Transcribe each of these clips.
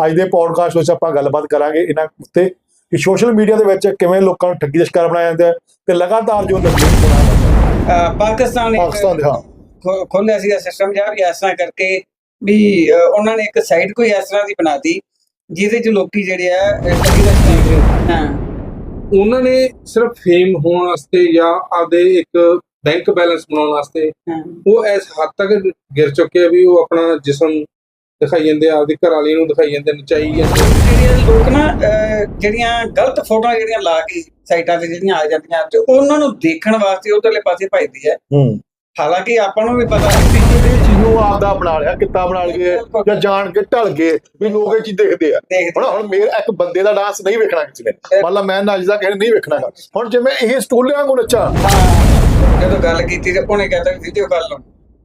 ਅੱਜ ਦੇ ਪੌਡਕਾਸਟ ਵਿੱਚ ਆਪਾਂ ਗੱਲਬਾਤ ਕਰਾਂਗੇ ਇਹਨਾਂ ਉੱਤੇ ਕਿ ਸੋਸ਼ਲ ਮੀਡੀਆ ਦੇ ਵਿੱਚ ਕਿਵੇਂ ਲੋਕਾਂ ਨੂੰ ਠੱਗੀ ਦਾ ਸ਼ਿਕਾਰ ਬਣਾਇਆ ਜਾਂਦਾ ਹੈ ਤੇ ਲਗਾਤਾਰ ਜੋ ਨਕਲੀ ਬਣਾਇਆ ਪਾਕਿਸਤਾਨ ਇੱਕ ਪਾਕਿਸਤਾਨ ਦੇ ਹਾਂ। ਖੋ- ਖੋਲ੍ਹਿਆ ਸੀਗਾ ਸਿਸਟਮ ਜਿਹਾ ਵੀ ਤਰ੍ਹਾਂ ਕਰਕੇ ਵੀ ਉਹਨਾਂ ਨੇ ਇੱਕ ਸਾਈਟ ਕੋਈ ਇਸ ਤਰ੍ਹਾਂ ਦੀ ਬਣਾਤੀ ਜਿਹਦੇ ਚ ਲੋਕੀ ਜਿਹੜੇ ਆ ਠੱਗੀ ਦਾ ਸ਼ਿਕਾਰ ਹਾਂ। ਉਹਨਾਂ ਨੇ ਸਿਰਫ ਫੇਮ ਹੋਣ ਵਾਸਤੇ ਜਾਂ ਆਪਦੇ ਇੱਕ ਬੈਂਕ ਬੈਲੈਂਸ ਬਣਾਉਣ ਵਾਸਤੇ ਉਹ ਇਸ ਹੱਦ ਤੱਕ ਗਿਰ ਚੁੱਕੇ ਆ ਵੀ ਉਹ ਆਪਣਾ ਜਿਸਮ ਦਿਖਾਈ ਜਾਂਦੇ ਆ ਆਪਦੀ ਘਰ ਵਾਲੀ ਨੂੰ ਦਿਖਾਈ ਜਾਂਦੇ ਨਚਾਈ ਜਾਂਦੇ ਜਿਹੜੇ ਲੋਕ ਨਾ ਅਹ, ਜਿਹੜੀਆਂ ਗਲਤ ਫੋਟੋਆਂ ਜਿਹੜੀਆਂ ਲਾ ਕੇ ਸਾਈਟਾਂ ਤੇ ਜਿਹੜੀਆਂ ਆ ਜਾਂਦੀਆਂ ਤੇ ਉਹਨਾਂ ਨੂੰ ਦੇਖਣ ਵਾਸਤੇ ਉਧਰਲੇ ਪਾਸੇ ਭਜਦੀ ਹੈ। ਹੂੰ। ਹਾਲਾਂਕਿ ਆਪਾਂ ਨੂੰ ਵੀ ਪਤਾ ਹੈ ਵੀ ਇਹ ਚੀਜ਼ ਨੂੰ ਆਪਦਾ ਬਣਾ ਲਿਆ ਕਿੱਤਾ ਬਣਾ ਲਈਏ ਜਾਂ ਜਾਣ ਕੇ ਢਲ ਗਏ ਵੀ ਲੋਕ ਇਹ ਚੀਜ਼ ਦੇਖਦੇ ਆ। ਦੇਖਦੇ ਹੁਣ ਹੁਣ ਮੇਰਾ ਇੱਕ ਬੰਦੇ ਦਾ ਡਾਂਸ ਨਹੀਂ ਵੇਖਣਾ ਕਿਸੇ ਨੇ। ਮੰਨ ਲਾ ਮੈਂ ਨੱਚਦਾ ਕਿਸੇ ਨੇ ਨਹੀਂ ਵੇਖਣਾ। ਗਾ। ਹੁਣ ਜਿਵੇਂ ਇਹ ਸਟੂਲਿਆਂ ਨੂੰ ਨੱਚਾ। ਹਾਂ। ਜਦੋਂ ਗੱਲ ਕੀਤੀ ਤੇ ਉਹਨੇ ਕਹਿੰਦਾ ਵੀਡੀਓ ਕਾਲ ਲਾ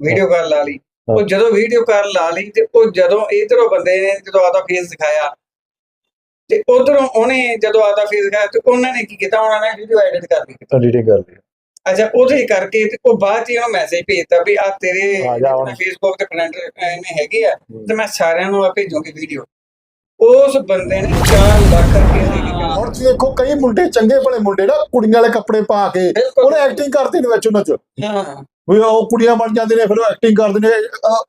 ਵੀਡੀਓ ਕਾਲ ਲਾ ਲਈ। ਉਹ ਜਦੋਂ ਵੀਡੀਓ ਕਾਲ ਲਾ ਲਈ ਤੇ ਉਹ ਜਦੋਂ ਇਧਰੋਂ ਬੰਦੇ ਨੇ ਜਦੋਂ ਆਦਾ ਫੇਸ ਦਿਖਾਇਆ ਤੇ ਉਧਰੋਂ ਉਹਨੇ ਜਦੋਂ ਆਦਾ ਫੇਸ ਦਿਖਾਇਆ ਤੇ ਉਹਨਾਂ ਨੇ ਕੀ ਕੀਤਾ? ਉਹਨਾਂ ਨੇ ਵੀਡੀਓ ਐਡਿਟ ਕਰ ਦਿੱਤੀ। ਐਡੀਟਿੰਗ ਕਰ ਲਈ ਅੱਛਾ ਉਹਦੇ ਕਰਕੇ ਤੇ ਉਹ ਬਾਅਦ ਚ ਇਹਨੂੰ ਮੈਸੇਜ ਭੇਜਤਾ ਵੀ ਆ ਤੇਰੇ। ਫੇਸਬੁੱਕ ਤੇ ਫਰੈਂਡ ਨੇ ਹੈਗੇ ਆ ਤੇ ਮੈਂ ਸਾਰਿਆਂ ਨੂੰ ਆ ਭੇਜੂਗੀ ਵੀਡੀਓ ਉਸ ਬੰਦੇ ਨੇ 4 ਲੱਖ ਰੁਪਏ ਦੇ ਕੇ ਹੁਣ ਤੁਸੀਂ ਦੇਖੋ ਕਈ ਮੁੰਡੇ ਚੰਗੇ ਭਲੇ ਮੁੰਡੇ ਨਾ ਕੁੜੀਆਂ ਵਾਲੇ ਕੱਪੜੇ ਪਾ ਕੇ। ਉਹਨੇ ਐਕਟਿੰਗ ਕਰਦੀ ਨੇ ਵਿੱਚ ਉਹਨਾਂ ਚ। ਹਾਂ। ਵੀ ਉਹ ਕੁੜੀਆਂ ਬਣ ਜਾਂਦੇ ਨੇ ਫਿਰ ਐਕਟਿੰਗ ਕਰਦੇ ਨੇ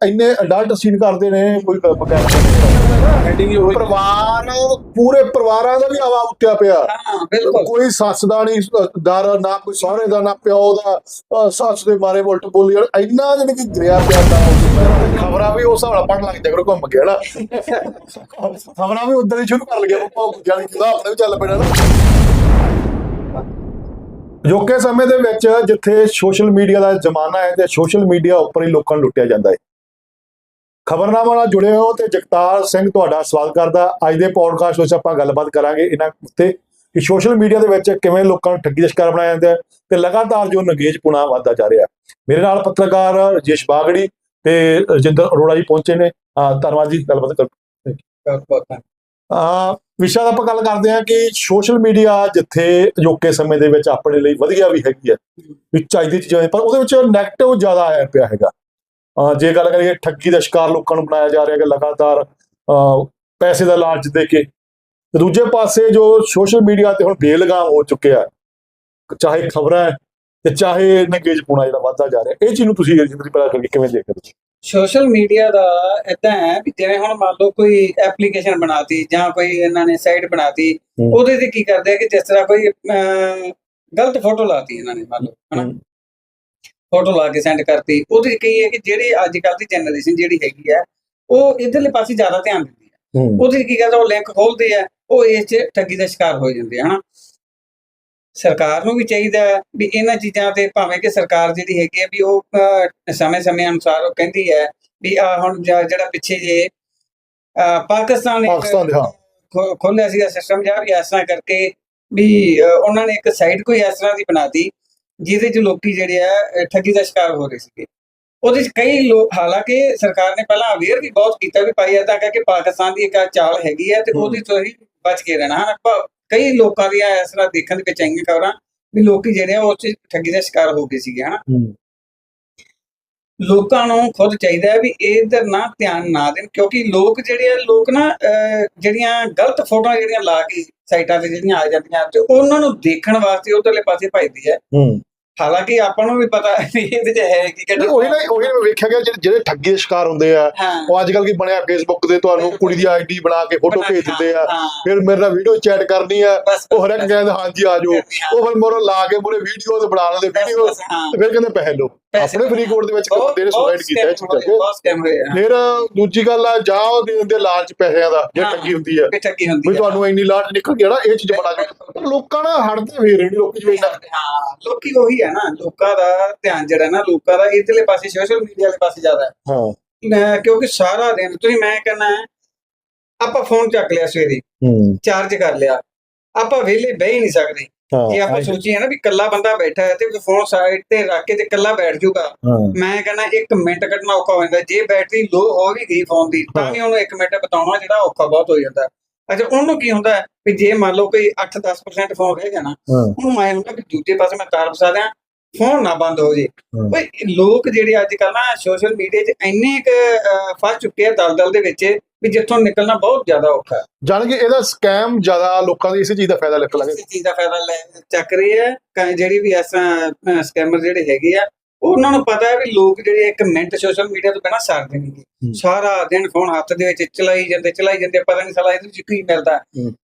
ਇੰਨੇ ਅਡਲਟ ਸੀਨ ਕਰਦੇ ਨੇ ਕੋਈ ਬਕਾਇਦਾ ਹੈਡਿੰਗ ਹੀ ਹੋਈ ਪਰਿਵਾਰ ਪੂਰੇ ਪਰਿਵਾਰਾਂ ਦਾ ਵੀ ਆਵਾ ਉੱਠਿਆ ਪਿਆ। ਹਾਂ ਬਿਲਕੁਲ। ਕੋਈ ਸੱਸ ਦਾ ਨਹੀਂ ਡਰ ਨਾ ਕੋਈ ਸਹੁਰੇ ਦਾ ਨਾ ਪਿਓ ਦਾ ਸੱਸ ਦੇ ਮਾਰੇ ਉਲਟ ਬੋਲੀ ਜਾਣ। ਇੰਨਾ ਜਿਹਨੇ ਕਿ ਗਰਿਆ ਪਿਆ ਦਾ ਖਬਰਾਂ ਵੀ ਉਸ ਨਾਲ ਪੜਨ ਲੱਗ ਜਾ ਕਰੋ ਘੁੰਮ ਕੇ ਹਨਾ। ਖਬਰਾਂ ਵੀ ਉਧਰ ਹੀ ਸ਼ੁਰੂ ਕਰ ਲਗੇ ਉਹ ਜਾਨੀ ਕਿ ਆਪਣੇ ਵੀ ਚੱਲ ਪੈਣਾ ਨਾ। ਜੋਕੇ ਸਮੇਂ ਦੇ ਵਿੱਚ ਜਿੱਥੇ ਸੋਸ਼ਲ ਮੀਡੀਆ ਦਾ ਜ਼ਮਾਨਾ ਹੈ ਤੇ ਸੋਸ਼ਲ ਮੀਡੀਆ ਉੱਪਰ ਹੀ ਲੋਕਾਂ ਨੂੰ ਲੁੱਟਿਆ ਜਾਂਦਾ ਹੈ। ਖਬਰਨਾਮਾ ਨਾਲ ਜੁੜੇ ਹੋ ਤੇ ਜਗਤਾਰ ਸਿੰਘ ਤੁਹਾਡਾ ਸਵਾਗਤ ਕਰਦਾ। ਅੱਜ ਦੇ ਪੌਡਕਾਸਟ ਵਿੱਚ ਆਪਾਂ ਗੱਲਬਾਤ ਕਰਾਂਗੇ ਇਹਨਾਂ ਉੱਤੇ ਕਿ ਸੋਸ਼ਲ ਮੀਡੀਆ ਦੇ ਵਿੱਚ ਕਿਵੇਂ ਲੋਕਾਂ ਨੂੰ ਠੱਗੀ ਦਾ ਸ਼ਿਕਾਰ ਬਣਾਇਆ ਜਾਂਦਾ ਹੈ ਤੇ ਲਗਾਤਾਰ ਜੋ ਨਗੇਜਪੁਣਾ ਵਧਦਾ ਜਾ ਰਿਹਾ ਮੇਰੇ ਨਾਲ ਪੱਤਰਕਾਰ ਰਜੇਸ਼ ਬਾਗੜੀ ਤੇ ਰਜਿੰਦਰ ਅਰੋੜਾ ਜੀ ਪਹੁੰਚੇ ਨੇ। ਧੰਨਵਾਦ ਜੀ ਗੱਲਬਾਤ ਕਰ ਬਹੁਤ ਬਹੁਤ ਆ ਵਿਸ਼ਾ ਦਾ ਆਪਾਂ ਗੱਲ ਕਰਦੇ ਹਾਂ ਕਿ ਸੋਸ਼ਲ ਮੀਡੀਆ ਜਿੱਥੇ ਅਜੋਕੇ ਸਮੇਂ ਦੇ ਵਿੱਚ ਆਪਣੇ ਲਈ ਵਧੀਆ ਵੀ ਹੈਗੀ ਹੈ, ਵੀ ਚਾਹੀਦੀ ਚੀਜ਼ਾਂ ਪਰ ਉਹਦੇ ਵਿੱਚ 네ਗੇਟਿਵ ਜ਼ਿਆਦਾ ਆਇਆ ਪਿਆ ਹੈਗਾ। ਜੇ ਗੱਲ ਕਰੀਏ ਠੱਗੀ ਦਾ ਸ਼ਿਕਾਰ ਲੋਕਾਂ ਨੂੰ ਬਣਾਇਆ ਜਾ ਰਿਹਾ ਹੈ ਲਗਾਤਾਰ, ਅਹ ਪੈਸੇ ਦਾ ਲਾਲਚ ਦੇ ਕੇ, ਤੇ ਦੂਜੇ ਪਾਸੇ ਜੋ ਸੋਸ਼ਲ ਮੀਡੀਆ ਤੇ ਹੁਣ ਬੇਲਗਾਮ ਹੋ ਚੁੱਕਿਆ ਚਾਹੇ ਖਬਰਾਂ ਤੇ ਚਾਹੇ ਨੰਗੇਜਪੁਣਾ ਜਿਹੜਾ ਵੱਧਦਾ ਜਾ ਰਿਹਾ, ਇਹ ਚੀਜ਼ ਨੂੰ ਤੁਸੀਂ ਜਿੰਦਰੀ ਪਹਿਲਾਂ ਕਰਕੇ ਕਿਵੇਂ ਦੇਖਦੇ ਹੋ? ਸੋਸ਼ਲ ਮੀਡੀਆ ਦਾ ਇਦਾਂ ਹੈ ਵੀ ਜਿਵੇਂ ਹੁਣ ਮੰਨ ਲਓ ਕੋਈ ਐਪਲੀਕੇਸ਼ਨ ਬਣਾਤੀ ਜਾਂ ਕੋਈ ਇਹਨਾਂ ਨੇ ਸਾਈਟ ਬਣਾਤੀ। ਉਹਦੇ ਤੇ ਕੀ ਕਰਦੇ ਆ ਕਿ ਜਿਸ ਤਰ੍ਹਾਂ ਕੋਈ ਗਲਤ ਫੋਟੋ ਲਾਤੀ ਇਹਨਾਂ ਨੇ ਮੰਨ ਲਓ ਹਨਾ। ਫੋਟੋ ਲਾ ਕੇ ਸੈਂਡ ਕਰਤੀ ਉਹਦੇ ਕਈ ਹੈ ਕਿ ਜਿਹੜੀ ਅੱਜ ਕੱਲ੍ਹ ਦੀ ਜਨਰੇਸ਼ਨ ਜਿਹੜੀ ਹੈਗੀ ਆ ਉਹ ਇਧਰਲੇ ਪਾਸੇ ਜ਼ਿਆਦਾ ਧਿਆਨ ਦਿੰਦੀ ਹੂੰ ਉਹਦੇ ਕੀ ਕਰਦੇ ਆ, ਉਹ ਲਿੰਕ ਖੋਲਦੇ ਆ ਉਹ ਇਸ 'ਚ ਠੱਗੀ ਦਾ ਸ਼ਿਕਾਰ ਹੋ ਜਾਂਦੇ ਆ ਹਨਾ ਸਰਕਾਰ ਨੂੰ ਵੀ ਚਾਹੀਦਾ ਵੀ ਇਹਨਾਂ ਚੀਜ਼ਾਂ ਤੇ ਭਾਵੇਂ ਕਿ ਸਰਕਾਰ ਜਿਹੜੀ ਹੈਗੀ ਹੈ ਵੀ ਉਹ ਸਮੇਂ-ਸਮੇਂ ਅਨੁਸਾਰ ਉਹ ਕਹਿੰਦੀ ਹੈ ਵੀ ਆ ਹੁਣ ਜ- ਜਿਹੜਾ ਪਿੱਛੇ ਜੇ ਪਾਕਿਸਤਾਨ ਇੱਕ ਪਾਕਿਸਤਾਨ ਦੇ ਹਾਂ। ਖੋ- ਖੋਲ੍ਹਿਆ ਸੀਗਾ ਸਿਸਟਮ ਜਿਹਾ ਵੀ ਤਰ੍ਹਾਂ ਕਰਕੇ ਵੀ ਉਹਨਾਂ ਨੇ ਇੱਕ ਸਾਈਟ ਕੋਈ ਇਸ ਤਰ੍ਹਾਂ ਦੀ ਬਣਾਤੀ ਜਿਹਦੇ 'ਚ ਲੋਕੀ ਜਿਹੜੇ ਆ ਠੱਗੀ ਦਾ ਸ਼ਿਕਾਰ ਹੋ ਰਹੇ ਸੀਗੇ। ਉਹਦੇ 'ਚ ਕਈ ਲੋਕ ਹਾਲਾਂਕਿ ਸਰਕਾਰ ਨੇ ਪਹਿਲਾਂ ਅਵੇਅਰ ਵੀ ਬਹੁਤ ਕੀਤਾ ਵੀ ਭਾਈ ਏਦਾਂ ਕਰਕੇ ਪਾਕਿਸਤਾਨ ਦੀ ਇੱਕ ਚਾਲ ਹੈਗੀ ਹੈ ਤੇ। ਉਹਦੇ ਤੋਂ ਹੀ ਬਚ ਕੇ ਰਹਿਣਾ ਹਨ? ਕਈ ਲੋਕਾਂ ਦੀਆਂ ਇਸ ਤਰ੍ਹਾਂ ਦੇਖਣ ਦੇ ਵਿੱਚ ਆਈਆਂ ਖਬਰਾਂ ਵੀ ਲੋਕੀ ਜਿਹੜੇ ਆ ਉਹ 'ਚ ਠੱਗੀ ਦਾ ਸ਼ਿਕਾਰ ਹੋ ਗਏ ਸੀਗੇ ਹਨਾ? ਲੋਕਾਂ ਨੂੰ ਖੁਦ ਚਾਹੀਦਾ ਹੈ ਵੀ ਇਧਰ ਨਾ ਧਿਆਨ ਨਾ ਦੇਣ ਕਿਉਂਕਿ ਲੋਕ ਜਿਹੜੇ ਆ ਲੋਕ ਨਾ ਜਿਹੜੀਆਂ ਗਲਤ ਫੋਟੋਆਂ ਜਿਹੜੀਆਂ ਲਾ ਕੇ ਸਾਈਟਾਂ ਤੇ ਜਿਹੜੀਆਂ ਆ ਜਾਂਦੀਆਂ ਤੇ ਉਹਨਾਂ ਨੂੰ ਦੇਖਣ ਵਾਸਤੇ ਉਧਰਲੇ ਪਾਸੇ ਭਜਦੀ ਹੈ। ਹੂੰ। ਹਾਲਾਂਕਿ ਆਪਾਂ ਨੂੰ ਵੀ ਪਤਾ ਇਹਦੇ 'ਚ ਹੈ ਕੀ ਨਹੀਂ, ਉਹੀ ਨਾ ਉਹੀ ਨਾ ਵੇਖਿਆ ਗਿਆ ਜਿਹੜੇ ਜਿਹੜੇ ਠੱਗੀ ਦੇ ਸ਼ਿਕਾਰ ਹੁੰਦੇ ਆ ਉਹ ਅੱਜ ਕੱਲ ਕੀ ਬਣਿਆ ਫੇਸਬੁੱਕ ਤੇ ਤੁਹਾਨੂੰ ਕੁੜੀ ਦੀ ਆਈਡੀ ਬਣਾ ਕੇ ਫੋਟੋ ਭੇਜ ਦਿੰਦੇ ਆ। ਫਿਰ ਮੇਰੇ ਨਾਲ ਵੀਡੀਓ ਚੈਟ ਕਰਨੀ ਆ ਉਹ ਹਰ ਇੱਕ ਕਹਿੰਦਾ ਹਾਂਜੀ ਆ ਜਾਓ। ਉਹ ਫਿਰ ਮੋਰੋ ਲਾ ਕੇ ਮੋਰੇ ਵੀਡੀਓ ਤੇ ਬਣਾ ਲੈਂਦੇ ਵੀਡੀਓ। ਤੇ ਫਿਰ ਕਹਿੰਦੇ ਪੈਸੇ ਆਪਣੇ ਫਰੀਦਕੋਟ ਦੇ ਵਿੱਚ ਬੰਦੇ ਨੇ ਸੁਸਾਈਡ ਕੀਤਾ ਚੀਜ਼ਾਂ ਆ। ਫਿਰ ਦੂਜੀ ਗੱਲ ਆ ਜਾਓ ਦੇ ਦਿੰਦੇ ਲਾਲਚ ਪੈਸਿਆਂ ਦਾ ਜੇ। ਠੱਗੀ ਹੁੰਦੀ ਆ। ਵੀ ਠੱਗੀ ਹੁੰਦੀ ਵੀ ਹੈ ਤੁਹਾਨੂੰ ਇੰਨੀ ਲਾਲਚ ਨਿਕਲ ਗਿਆ ਨਾ ਇਹ ਚੀਜ਼ ਬੜਾ ਲੋਕਾਂ ਨਾਲ ਹਟਦੇ ਫੇਰ ਨਹੀਂ ਲੋਕੀ ਜਿਵੇਂ ਇੰਨਾ ਹਾਂ ਲੋਕੀ ਉਹੀ ਹੈ ਨਾ ਲੋਕਾਂ ਦਾ ਧਿਆਨ ਜਿਹੜਾ ਨਾ ਲੋਕਾਂ ਦਾ ਇਧਰਲੇ ਪਾਸੇ ਸੋਸ਼ਲ ਮੀਡੀਆ ਵਾਲੇ ਪਾਸੇ ਜ਼ਿਆਦਾ ਹੈ। ਹਾਂ। ਮੈਂ- ਕਿਉਂਕਿ ਸਾਰਾ ਦਿਨ ਤੁਸੀਂ ਮੈਂ ਕਹਿੰਦਾ ਆਪਾਂ ਫੋਨ ਚੱਕ ਲਿਆ ਸਵੇਰੇ ਚਾਰਜ ਕਰ ਲਿਆ। ਆਪਾਂ ਵਿਹਲੇ ਬਹਿ ਹੀ ਨਹੀਂ ਸਕਦੇ। ਜੇ ਆਪਾਂ ਸੋਚੀਏ ਨਾ ਵੀ ਕੱਲਾ ਬੰਦਾ ਬੈਠਾ ਹੈ ਤੇ ਫੋਨ ਸਾਈਡ ਤੇ ਰੱਖ ਕੇ ਤੇ ਕੱਲਾ ਬੈਠ ਜਾਊਗਾ ਮੈਂ ਕਹਿੰਦਾ 1 ਮਿੰਟ ਕੱਢਣਾ ਔਖਾ ਹੋ ਜਾਂਦਾ। ਜੇ ਬੈਟਰੀ ਲੋ ਹੋ ਵੀ ਗਈ ਫੋਨ ਦੀ ਤਾਂ ਵੀ ਉਹਨੂੰ 1 ਮਿੰਟ ਬਤਾਉਣਾ ਜਿਹੜਾ ਔਖਾ ਬਹੁਤ ਹੋ ਜਾਂਦਾ। ਅੱਛਾ ਉਹਨੂੰ ਕੀ ਹੁੰਦਾ ਵੀ ਜੇ ਮੰਨ ਲਓ ਕੋਈ 8-10% ਫੋਨ ਰਹਿ ਗਿਆ ਨਾ ਉਹਨੂੰ ਆਏ ਹੁੰਦਾ ਕਿ ਦੂਜੇ ਪਾਸੇ ਮੈਂ ਤਾਰ ਫਸਾ ਦਿਆਂ ਫੋਨ ਨਾ ਬੰਦ ਹੋ ਜੇ। ਓਏ ਲੋਕ ਜਿਹੜੇ ਅੱਜ ਕੱਲ ਨਾ ਸੋਸ਼ਲ ਮੀਡੀਆ 'ਚ ਇੰਨੇ ਕ ਫਸ ਚੁੱਕੇ ਆ ਦਲਦਲ ਦੇ ਵਿੱਚ ਵੀ ਜਿੱਥੋਂ ਨਿਕਲਣਾ ਬਹੁਤ ਜ਼ਿਆਦਾ ਔਖਾ ਹੈ। ਜਾਣ ਕਿ ਇਹਦਾ ਸਕੈਮ ਜ਼ਿਆਦਾ ਲੋਕਾਂ ਦੀ ਇਸੇ ਚੀਜ਼ ਦਾ ਫਾਇਦਾ ਲੱਗ ਲੱਗੇ। ਇਸੇ ਚੀਜ਼ ਦਾ ਫਾਇਦਾ ਲੈ ਚੱਕ ਰਹੀ ਹੈ ਕ- ਜਿਹੜੀ ਵੀ ਐਸਾ ਸਕੈਮਰ ਜਿਹੜੇ ਹੈਗੇ ਆ ਉਹਨਾਂ ਨੂੰ ਪਤਾ ਹੈ ਵੀ ਲੋਕ ਜਿਹੜੇ ਇੱਕ ਮਿੰਟ ਸੋਸ਼ਲ ਮੀਡੀਆ ਤੋਂ ਬਿਨਾਂ ਸਰਦੇ ਨਹੀਂ ਹੂੰ। ਸਾਰਾ ਦਿਨ ਫੋਨ ਹੱਥ ਦੇ ਵਿੱਚ ਚਲਾਈ ਜਾਂਦੇ ਚਲਾਈ ਜਾਂਦੇ ਪਤਾ ਨਹੀਂ ਸਾਲਾ ਇਹਦੇ ਵਿੱਚ ਕੀ ਮਿਲਦਾ।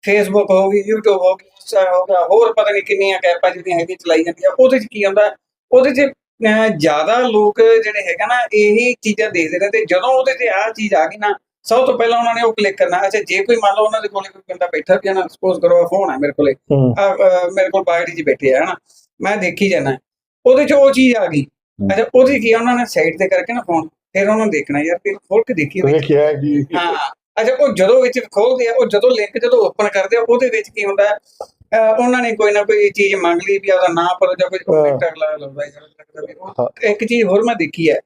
ਫੇਸਬੁੱਕ ਹੋ ਗਈ YouTube ਹੋ ਗਈ Insta ਹੋ ਗਿਆ ਹੋਰ ਪਤਾ ਨਹੀਂ ਕਿੰਨੀਆਂ ਕੈਪਾਂ ਜਿਹੜੀਆਂ ਹੈਗੀਆਂ ਚਲਾਈ ਜਾਂਦੀਆਂ। ਉਹਦੇ 'ਚ ਕੀ ਹੁੰਦਾ? ਉਹਦੇ 'ਚ ਜ਼ਿਆਦਾ ਲੋਕ ਜਿਹੜੇ ਹੈਗਾ ਨਾ ਇਹੀ ਚੀਜ਼ਾਂ ਦੇਖਦੇ ਨੇ ਤੇ ਜਦੋਂ ਉਹਦੇ ਤੇ ਆਹ ਚੀਜ਼ ਆ ਗਈ ਨਾ ਸਭ ਤੋਂ ਪਹਿਲਾਂ ਉਹਨਾਂ ਨੇ ਉਹ ਕਲਿੱਕ ਕਰਨਾ ਅੱਛਾ ਜੇ ਕੋਈ ਮੰਨ ਲਓ ਉਹਨਾਂ ਦੇ ਕੋਲੇ ਕੋਈ ਬੰਦਾ ਬੈਠਾ ਪਿਆ ਨਾ ਸਪੋਜ਼ ਕਰੋ ਫੋਨ ਹੈ ਮੇਰੇ ਕੋਲੇ ਹੂੰ ਮੇਰੇ ਕੋਲ ਬਾਇਟ 'ਚ ਬੈਠੇ ਆ ਹਨਾ ਮੈਂ ਦੇਖੀ ਜਾਣਾ ਉਹਦੇ 'ਚ ਉਹ ਚੀਜ਼ ਆ ਗਈ ਹੂੰ। ਅੱਛਾ ਉਹਦੇ ਕੀ ਉਹਨਾਂ ਨੇ ਸਾਈਡ ਤੇ ਕਰਕੇ ਨਾ ਫੋਨ ਫਿਰ ਉਹਨਾਂ ਨੂੰ ਦੇਖਣਾ ਯਾਰ ਫਿਰ ਖੋਲ ਕੇ ਦੇਖੀ ਕਿਹਾ ਕਿ ਹਾਂ ਅੱਛਾ ਉਹ ਜਦੋਂ ਵਿੱਚ ਖੋਲਦੇ ਆ ਉਹ ਜਦੋਂ ਲਿੰਕ ਜਦੋਂ ਓਪਨ ਕਰਦੇ ਆ ਉਹਦੇ ਵਿੱਚ ਕੀ ਹੁੰਦਾ ਹੈ, ਉਹਨਾਂ ਨੇ ਕੋਈ ਨਾ ਕੋਈ ਚੀਜ਼ ਮੰਗ ਲਈ ਵੀ ਉਹਦਾ ਨਾਂ ਪਰ ਜਾਂ ਕੋਈ ਹਾਂ। ਕੰਟੈਕਟ ਅਗਲਾ ਲਾਉਂਦਾ ਹੈ ਵੀ ਹਾਂ। ਇੱਕ ਚੀਜ਼ ਹੋਰ ਮੈਂ ਦੇਖੀ ਹੈ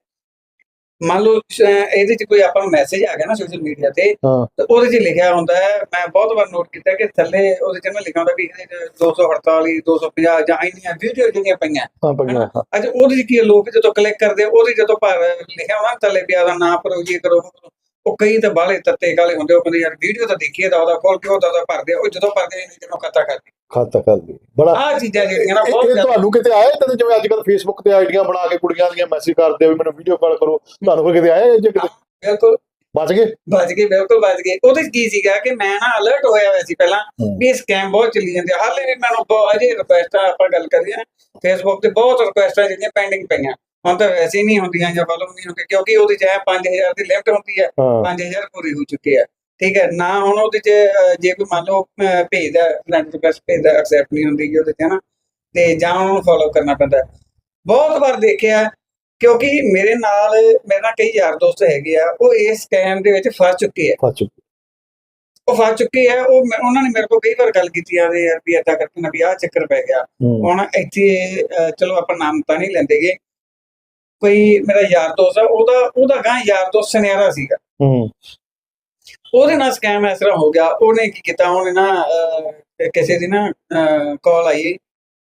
ਮੰਨ ਲਓ ਅਹ ਇਹਦੇ 'ਚ ਕੋਈ ਆਪਾਂ ਨੂੰ ਮੈਸੇਜ ਆ ਗਿਆ ਨਾ ਸੋਸ਼ਲ ਮੀਡੀਆ ਤੇ ਹਾਂ। ਤੇ ਉਹਦੇ 'ਚ ਲਿਖਿਆ ਹੁੰਦਾ ਹੈ ਮੈਂ ਬਹੁਤ ਵਾਰ ਨੋਟ ਕੀਤਾ ਕਿ ਥੱਲੇ ਉਹਦੇ 'ਚ ਨਾ ਲਿਖਿਆ ਹੁੰਦਾ ਵੀ ਇਹਦੇ 'ਚ 248 250 ਜਾਂ ਇੰਨੀਆਂ ਵੀਡੀਓ ਜਿਹੜੀਆਂ ਪਈਆਂ। ਹਾਂ ਪਈਆਂ ਹਾਂ। ਅੱਛਾ ਉਹਦੇ 'ਚ ਕੀ ਹੈ, ਲੋਕ ਜਦੋਂ ਕਲਿੱਕ ਕਰਦੇ ਆ, ਉਹਦੇ 'ਚ ਜਦੋਂ ਪਰ ਲਿਖਿਆ ਹੋਣਾ ਥੱਲੇ ਵੀ ਆਦਾ ਨਾਂ ਭਰੋ ਜੀ ਕਰੋ ਉਹ ਕਰੋ। ਉਹ ਕਈ ਤਾਂ ਬਾਹਲੇ ਤੱਤੇ ਕਾਲੇ ਹੁੰਦੇ ਉਹ ਕਹਿੰਦੇ ਯਾਰ ਵੀਡੀਓ ਤਾਂ ਦੇਖੀਏ ਤਾਂ ਉਹਦਾ ਖੋਲ ਕੇ ਉਹਦਾ ਤਾਂ ਭਰਦੇ ਆ। ਉਹ ਜਦੋਂ ਭਰਦੇ ਆ, ਨਹੀਂ ਜਦੋਂ ਖਤਾ ਕਰਦੇ ਖਾਤਾ ਕਰ ਲਈ ਬੜਾ ਆਹ ਚੀਜ਼ਾਂ ਜਿਹੜੀਆਂ ਨਾ ਬਹੁਤ ਇਹ ਤੁਹਾਨੂੰ ਕਿਤੇ ਆਇਆ ਤਾਂ ਜਿਵੇਂ ਅੱਜ ਕੱਲ ਫੇਸਬੁੱਕ ਤੇ ਆਈਡੀਆਂ ਬਣਾ ਕੇ ਕੁੜੀਆਂ ਦੀਆਂ ਮੈਸੇਜ ਕਰਦੇ ਆ ਵੀ ਮੈਨੂੰ ਵੀਡੀਓ ਕਾਲ ਕਰੋ। ਤੁਹਾਨੂੰ ਕੋਈ ਕਿਤੇ ਆਇਆ ਜੇ ਕਿਤੇ? ਬਿਲਕੁਲ। ਬਚ ਗਏ? ਬਚ ਗਏ ਬਿਲਕੁਲ ਬਚ ਗਏ। ਉਹਦੇ ਕੀ ਸੀਗਾ ਕਿ ਮੈਂ ਨਾ ਅਲਰਟ ਹੋਇਆ ਹੋਇਆ ਸੀ ਪਹਿਲਾਂ। ਵੀ ਇਹ ਸਕੈਮ ਬਹੁਤ ਚੱਲੀ ਜਾਂਦੇ ਆ। ਹਾਲੇ ਵੀ ਮੈਨੂੰ ਬਹੁਤ ਅਜੇ ਰਿਕੁਐਸਟਾਂ ਆਪਾਂ ਗੱਲ ਕਰੀਏ ਨਾ। ਫੇਸਬੁੱਕ ਤੇ ਬਹੁਤ ਰਿਕੁਐਸਟਾਂ ਜਿਹੜੀਆਂ ਪੈਂਡਿੰਗ ਪਈਆਂ। ਹੁਣ ਤਾਂ ਵੈਸੇ ਹੀ ਨਹੀਂ ਹੁੰਦੀਆਂ ਜਾਂ ਫੋਲੋ ਨਹੀਂ ਹੁੰਦੇ ਕਿਉਂਕਿ ਉਹਦੇ 'ਚ ਇਹ 5000 ਦੀ ਲਿਮਟ ਹੁੰਦੀ ਹੈ ਹਾਂ। 5000 ਪੂਰੀ ਹੋ ਚੁੱਕੇ ਆ ਠੀਕ ਹੈ ਨਾ ਹੁਣ ਉਹਦੇ 'ਚ ਅਹ, ਜੇ ਕੋਈ ਮੰਨ ਲਓ ਅਹ, ਭੇਜਦਾ ਫਰੈਂਡ ਰਿਕੁਐਸਟ ਭੇਜਦਾ ਐਕਸੈਪਟ ਨਹੀਂ ਹੁੰਦੀ ਗੀ ਉਹਦੇ 'ਚ ਹਨਾ। ਤੇ ਜਾਂ ਉਹਨੂੰ ਫੋਲੋ ਕਰਨਾ ਪੈਂਦਾ ਹੈ। ਬਹੁਤ ਵਾਰ ਦੇਖਿਆ ਕਿਉਂਕਿ ਮੇਰੇ ਨਾਲ ਮੇਰੇ ਨਾਲ ਕਈ ਯਾਰ ਦੋਸਤ ਹੈਗੇ ਆ ਉਹ ਇਸ ਸਕੈਮ ਦੇ ਵਿੱਚ ਫਸ ਚੁੱਕੇ ਆ। ਫਸ ਚੁੱਕੇ। ਉਹ ਫਸ ਚੁੱਕੇ ਆ ਉਹ ਮੈਂ- ਉਹਨਾਂ ਨੇ ਮੇਰੇ ਕੋਲ ਕਈ ਵਾਰ ਗੱਲ ਕੀਤੀ ਆ ਵੀ ਯਾਰ ਵੀ ਏਦਾਂ ਕਰਕੇ ਨਾ ਵੀ ਆਹ ਚੱਕਰ ਪੈ ਗਿਆ। ਹੂੰ। ਹੁਣ ਇੱਥੇ ਅਹ, ਚਲੋ ਆਪਾਂ ਨਾਮ ਤਾਂ ਨਹੀਂ ਲੈਂਦੇਗੇ ਕੋਈ ਮੇਰਾ ਯਾਰ ਦੋਸਤ ਆ ਉਹਦਾ ਉਹਦਾ ਗਾਂ ਯਾਰ ਦੋਸਤ ਸੁਨਿਆਰਾ ਸੀਗਾ। ਹੂੰ। ਉਹਦੇ ਨਾਲ ਸਕੈਮ ਇਸ ਤਰ੍ਹਾਂ ਹੋ ਗਿਆ। ਉਹਨੇ ਕੀ ਕੀਤਾ ਉਹਨੇ ਨਾ ਅਹ, ਕਿਸੇ ਦੀ ਨਾ ਕਾਲ ਆਈ।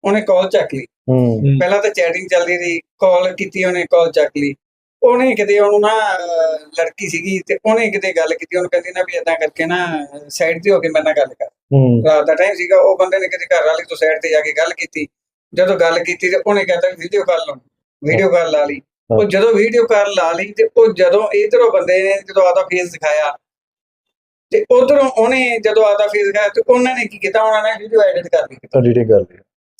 ਉਹਨੇ ਕਾਲ ਚੱਕ ਲਈ। ਹੂੰ। ਪਹਿਲਾਂ ਤਾਂ ਚੈਟਿੰਗ ਚੱਲਦੀ ਰਹੀ। ਕਾਲ ਕੀਤੀ ਉਹਨੇ ਕਾਲ ਚੱਕ ਲਈ। ਉਹਨੇ ਕਿਤੇ ਉਹਨੂੰ ਨਾ ਅਹ, ਲੜਕੀ ਸੀਗੀ ਤੇ ਉਹਨੇ ਕਿਤੇ ਗੱਲ ਕੀਤੀ। ਉਹਨੂੰ ਕਹਿੰਦੀ ਨਾ ਵੀ ਏਦਾਂ ਕਰਕੇ ਨਾ ਸਾਈਡ ਤੇ ਹੋ ਕੇ ਮੇਰੇ ਨਾਲ ਗੱਲ ਕਰ। ਹੂੰ। ਰਾਤ ਦਾ ਟਾਈਮ ਸੀਗਾ। ਉਹ ਬੰਦੇ ਨੇ ਕਿਤੇ ਘਰ ਵਾਲੀ ਤੋਂ ਸਾਈਡ ਤੇ ਜਾ ਕੇ ਗੱਲ ਕੀਤੀ। ਜਦੋਂ ਗੱਲ ਕੀਤੀ ਤੇ ਉਹਨੇ ਕਹਿੰਦਾ ਵੀਡੀਓ ਕਾਲ ਲਾ ਵੀਡੀਓ ਕਾਲ ਲਾ ਲਈ। ਉਹ ਜਦੋਂ ਵੀਡੀਓ ਕਾਲ ਲਾ ਲਈ ਤੇ ਉਹ ਜਦੋਂ ਇਧਰੋਂ ਬੰਦੇ ਨੇ ਜਦੋਂ ਆਦਾ ਫੇਸ ਦਿਖਾਇਆ ਤੇ ਉਧਰੋਂ ਉਹਨੇ ਜਦੋਂ ਆਦਾ ਫੇਸ ਦਿਖਾਇਆ ਤੇ ਉਹਨਾਂ ਨੇ ਕੀ ਕੀਤਾ? ਉਹਨਾਂ ਨੇ ਵੀਡੀਓ ਐਡਿਟ ਕਰ ਲਈ ਐਡੀਟਿੰਗ ਕਰ ਲਈ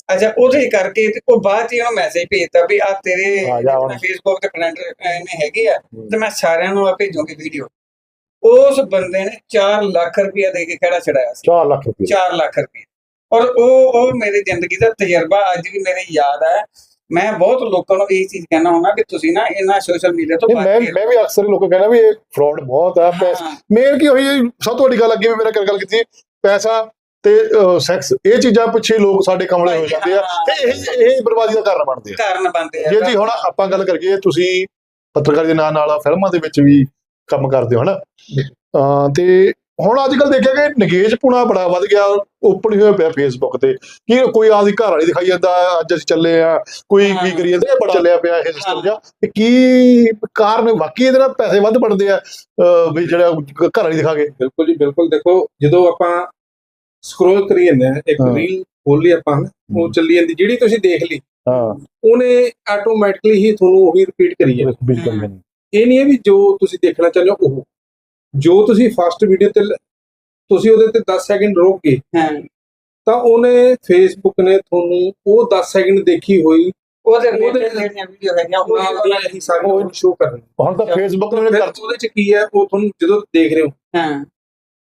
ਅੱਛਾ ਉਹਦੇ ਕਰਕੇ ਤੇ ਉਹ ਬਾਅਦ ਚ ਉਹਨੂੰ ਮੈਸੇਜ ਭੇਜਤਾ ਵੀ ਆ ਤੇਰੇ ਆ। ਫੇਸਬੁੱਕ ਤੇ ਫਰੈਂਡ ਨੇ ਹੈਗੇ ਆ ਤੇ ਮੈਂ ਸਾਰਿਆਂ ਨੂੰ ਆ ਭੇਜੂਗੀ ਵੀਡੀਓ ਉਸ ਬੰਦੇ ਨੇ 4 ਲੱਖ ਰੁਪਇਆ ਦੇ ਕੇ ਖੜਾ ਛੜਾਇਆ ਸੀ। 4 ਲੱਖ ਰੁਪਏ 4 ਲੱਖ ਰੁਪਏ ਔਰ ਉਹ ਉਹ ਮੇਰੀ ਜ਼ਿੰਦਗੀ ਦਾ ਤਜਰਬਾ ਅੱਜ ਵੀ ਮੇਰੇ ਯਾਦ ਹੈ ਮੈਂ ਬਹੁਤ ਲੋਕਾਂ ਨੂੰ ਇਹ ਚੀਜ਼ ਕਹਿਣਾ ਹੁੰਦਾ ਕਿ ਤੁਸੀਂ ਨਾ ਇਹਨਾਂ ਸੋਸ਼ਲ ਮੀਡੀਆ ਤੋਂ ਮੈਂ ਮੈਂ ਵੀ ਅਕਸਰ ਲੋਕਾਂ ਕਹਿੰਦਾ ਵੀ ਇਹ ਫਰਾਡ ਬਹੁਤ ਆ ਮੇਨ ਕੀ ਹੋਈ ਸਭ ਤੋਂ ਵੱਡੀ ਗੱਲ ਅੱਗੇ ਵੀ ਮੇਰਾ ਗੱਲ ਕੀਤੀ ਪੈਸਾ ਤੇ ਸੈਕਸ ਇਹ ਚੀਜ਼ਾਂ ਪਿੱਛੇ ਲੋਕ ਸਾਡੇ ਕਮਲੇ ਹੋ ਜਾਂਦੇ ਆ ਤੇ ਇਹ ਇਹ ਬਰਬਾਦੀ ਦਾ ਕਾਰਨ ਬਣਦੇ ਆ। ਕਾਰਨ ਬਣਦੇ ਆ। ਜੇ ਜੀ ਹੁਣ ਆਪਾਂ ਗੱਲ ਕਰੀਏ ਤੁਸੀਂ ਪੱਤਰਕਾਰ ਦੇ ਨਾਂ ਨਾਲ ਫਿਲਮਾਂ ਦੇ ਵਿੱਚ ਵੀ ਕੰਮ ਕਰਦੇ ਹੋ ਹਨਾ? ਤੇ ਹੁਣ ਅੱਜ ਕੱਲ ਦੇਖਿਆ ਕਿ ਨਗੇਸ਼ ਪੁਣਾ ਬੜਾ ਵੱਧ ਗਿਆ ਓਪਨ ਹੋਇਆ ਪਿਆ ਫੇਸਬੁੱਕ ਤੇ ਕਿ ਕੋਈ ਆਪਦੀ ਘਰ ਵਾਲੀ ਦਿਖਾਈ ਜਾਂਦਾ ਅੱਜ ਅਸੀਂ ਚੱਲੇ ਆ ਕੋਈ ਕੀ। ਕਰੀ ਜਾਂਦਾ ਇਹ ਬੜਾ ਚੱਲਿਆ ਪਿਆ ਇਹ ਸਿਸਟਮ ਤੇ ਕੀ ਕਾਰਨ ਵਾਕਈ ਇਹਦੇ ਨਾਲ ਪੈਸੇ ਵੱਧ ਬਣਦੇ ਆ ਵੀ ਜਿਹੜਾ ਘਰ ਵਾਲੀ ਦਿਖਾ ਕੇ। ਬਿਲਕੁਲ ਜੀ ਬਿਲਕੁਲ। ਦੇਖੋ ਜਦੋਂ ਆਪਾਂ ਸਕਰੋਲ ਕਰੀ ਜਾਂਦੇ ਆ ਇੱਕ। ਰੀਲ ਖੋਲੀ ਆਪਾਂ ਉਹ ਚੱਲੀ ਜਾਂਦੀ ਜਿਹੜੀ ਤੁਸੀਂ ਦੇਖ ਲਈ ਹਾਂ। ਉਹਨੇ ਆਟੋਮੈਟਿਕਲੀ ਹੀ ਤੁਹਾਨੂੰ ਉਹੀ ਰਿਪੀਟ ਕਰੀ ਜਾਣਾ ਬਿਲਕੁਲ। ਇਹ ਨਹੀਂ ਹੈ ਵੀ ਜੋ ਤੁਸੀਂ ਦੇਖਣਾ ਚਾਹੁੰਦੇ ਹੋ ਉਹ ਜੋ ਤੁਸੀਂ ਫਸਟ ਵੀਡੀਓ ਤੇ ਤੁਸੀਂ ਉਹਦੇ ਤੇ 10 ਸੈਕਿੰਡ ਰੋਕ ਗਏ ਹਾਂ। ਤਾਂ ਉਹਨੇ ਫੇਸਬੁੱਕ ਨੇ ਤੁਹਾਨੂੰ ਉਹ 10 ਸੈਕਿੰਡ ਦੇਖੀ ਹੋਈ ਉਹਦੇ ਉਹਦੇ- ਰਿਲੇਟਡ ਜਿਹੜੀਆਂ ਵੀਡੀਓ ਹੈਗੀਆਂ ਉਹ ਨਾਲ ਦੀਆਂ ਹੀ ਸਾਰੀਆਂ ਸ਼ੋਅ ਕਰਨੀ ਹੁਣ ਤਾਂ ਫੇਸਬੁੱਕ ਨੇ ਫਿਰ ਕਰ ਉਹਦੇ ਚ ਕੀ ਹੈ ਉਹ ਤੁਹਾਨੂੰ ਜਦੋਂ ਦੇਖ ਰਹੇ ਹੋ। ਹਾਂ।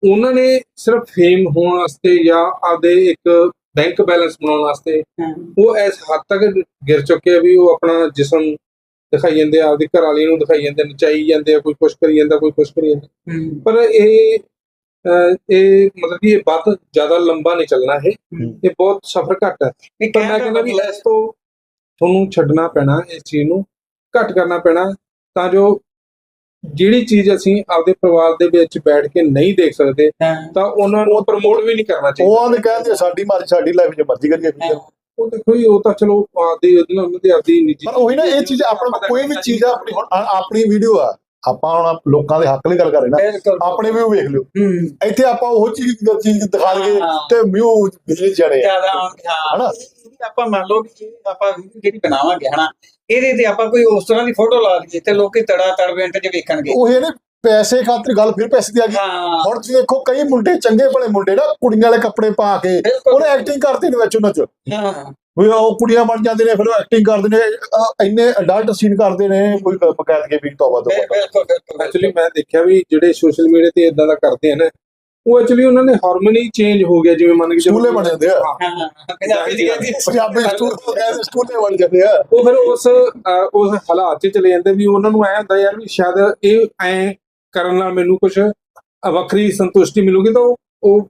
ਉਹਨਾਂ ਨੇ ਸਿਰਫ ਫੇਮ ਹੋਣ ਵਾਸਤੇ ਜਾਂ ਆਪਦੇ ਇੱਕ ਬੈਂਕ ਬੈਲੈਂਸ ਬਣਾਉਣ ਵਾਸਤੇ ਉਹ ਇਸ ਹੱਦ ਤੱਕ ਗਿਰ ਚੁੱਕੇ ਆ ਵੀ ਉਹ ਆਪਣਾ ਜਿਸਮ ਦਿਖਾਈ ਜਾਂਦੇ ਆ ਆਪਦੀ ਘਰ ਵਾਲੀ ਨੂੰ ਦਿਖਾਈ ਜਾਂਦੇ ਨਚਾਈ ਜਾਂਦੇ ਆ ਕੋਈ ਕੁਛ ਕਰੀ ਜਾਂਦਾ ਕੋਈ ਕੁਛ ਕਰੀ ਜਾਂਦਾ। ਪਰ ਇਹ ਇਹ ਮਤਲਬ ਕਿ ਇਹ ਵੱਧ ਜ਼ਿਆਦਾ ਲੰਬਾ ਨਹੀਂ ਚੱਲਣਾ ਇਹ। ਹੂੰ। ਇਹ ਬਹੁਤ ਸਫ਼ਰ ਘੱਟ ਹੈ। ਪਰ ਮੈਂ ਕਹਿੰਦਾ ਵੀ ਇਸ ਤੋਂ ਤੁਹਾਨੂੰ ਛੱਡਣਾ ਪੈਣਾ ਇਸ ਚੀਜ਼ ਨੂੰ ਘੱਟ ਕਰਨਾ ਪੈਣਾ ਤਾਂ ਜੋ ਜਿਹੜੀ ਚੀਜ਼ ਅਸੀਂ ਆਪਦੇ ਪਰਿਵਾਰ ਦੇ ਵਿੱਚ ਬੈਠ ਕੇ ਨਹੀਂ ਦੇਖ ਸਕਦੇ ਤਾਂ ਉਹਨਾਂ ਨੂੰ ਪ੍ਰਮੋਟ ਵੀ ਨਹੀਂ ਕਰਨਾ ਚਾਹੀਦਾ। ਉਹ ਆਂਦੇ ਕਹਿੰਦੇ ਸਾਡੀ ਮਰਜ਼ੀ ਸਾਡੀ ਲਾਈਫ 'ਚ ਮਰਜ਼ੀ ਕਰੀਏ। ਹਾਂ। ਉਹ ਦੇਖੋ ਜੀ ਉਹ ਤਾਂ ਚਲੋ ਉਹਦੀ ਉਹਨਾਂ ਦੀ ਆਪਦੀ ਨਿੱਜੀ ਪਰ ਉਹੀ ਨਾ ਇਹ ਚੀਜ਼ ਆਪਣਾ ਕੋਈ ਵੀ ਚੀਜ਼ ਆ ਆਪਣੀ ਆ- ਆਪਣੀ ਵੀਡੀਓ ਆ। ਆਪਾਂ ਹੁਣ ਲੋਕਾਂ ਦੇ ਹੱਕ ਲਈ ਗੱਲ ਕਰ ਰਹੇ ਨਾ। ਬਿਲਕੁਲ ਆਪਣੇ ਵੀ ਵੇਖ ਲਿਓ। ਹੂੰ। ਇੱਥੇ ਆਪਾਂ ਉਹ ਚੀਜ਼ ਚੀਜ਼ ਦਿਖਾ ਲਈਏ ਹਾਂ। ਤੇ ਮਿਊ ਬਿਜਲੀ ਆ। ਜ਼ਿਆਦਾ ਹਾਂ। ਹਨਾ? ਇਹ ਵੀ ਆਪਾਂ ਮੰਨ ਲਓ ਕਿ ਇਹ ਆਪਾਂ video ਜਿਹੜੀ ਬਣਾਵਾਂਗੇ ਹਨਾ ਇਹਦੇ ਤੇ ਆਪਾਂ ਕੋਈ ਉਸ ਤਰ੍ਹਾਂ ਦੀ ਫੋਟੋ ਲਾ ਦਈਏ ਤੇ ਲੋਕੀ ਤੜਾ ਤੜ ਮਿੰਟ 'ਚ ਵੇਖਣਗੇ। ਉਹ ਇਹਨੇ ਪੈਸੇ ਖਾਤਰ ਗੱਲ ਫਿਰ ਪੈਸੇ ਦੀ ਆ ਗਈ। ਹੁਣ ਤੁਸੀਂ ਦੇਖੋ ਕਈ ਮੁੰਡੇ ਚੰਗੇ ਭਲੇ ਮੁੰਡੇ ਨਾ ਕੁੜੀਆਂ ਵਾਲੇ ਕੱਪੜੇ ਪਾ ਕੇ ਉਹਨੇ ਐਕਟਿੰਗ ਕਰਦੀ ਨੇ ਵਿੱਚ ਉਹਨਾਂ ਚ। ਹਾਂ। ਵੀ ਉਹ ਕੁੜੀਆਂ ਬਣ ਜਾਂਦੇ ਨੇ ਫਿਰ ਉਹ ਐਕਟਿੰਗ ਕਰਦੇ ਨੇ। ਇੰਨੇ ਅਡਲਟ ਸੀਨ ਕਰਦੇ ਨੇ ਕੋਈ ਬਕਾਇਦ ਕੇ ਵੀ ਤੋਬਾ ਤੋਬਾ ਐਕਚੁਅਲੀ ਮੈਂ ਦੇਖਿਆ ਵੀ ਜਿਹੜੇ ਸੋਸ਼ਲ ਮੀਡੀਆ ਤੇ ਇਦਾਂ ਦਾ ਕਰਦੇ ਆ ਨਾ ਉਹ ਐਕਚੁਅਲੀ ਉਹਨਾਂ ਨੇ ਹਾਰਮੋਨੀ ਚੇਂਜ ਹੋ ਗਿਆ ਜਿਵੇਂ ਮੰਨ ਕੇ ਚੱਲੋ- ਸਕੂਲੇ ਬਣ ਜਾਂਦੇ ਆ। ਹਾਂ। ਹਾਂ ਪੰਜਾਬੀ ਦੀ ਕਹਿੰਦੀ ਪੰਜਾਬੀ ਸਕੂਲ ਬਣ ਜਾਂਦੇ ਆ। ਉਹ ਫਿਰ ਉਸ ਉਸ ਹਾਲਾਤ 'ਚ ਚਲੇ ਜਾਂਦੇ ਵੀ ਉਹਨਾਂ ਨੂੰ ਐ ਹੁੰਦਾ ਯਾਰ ਵੀ ਸ਼ਾਇਦ ਇਹ ਐ ਕਰਨ ਨਾਲ ਮੈਨੂੰ ਕੁਝ ਵੱਖਰੀ ਸੰਤੁਸ਼ਟੀ ਮਿਲੂਗੀ ਤਾਂ ਉਹ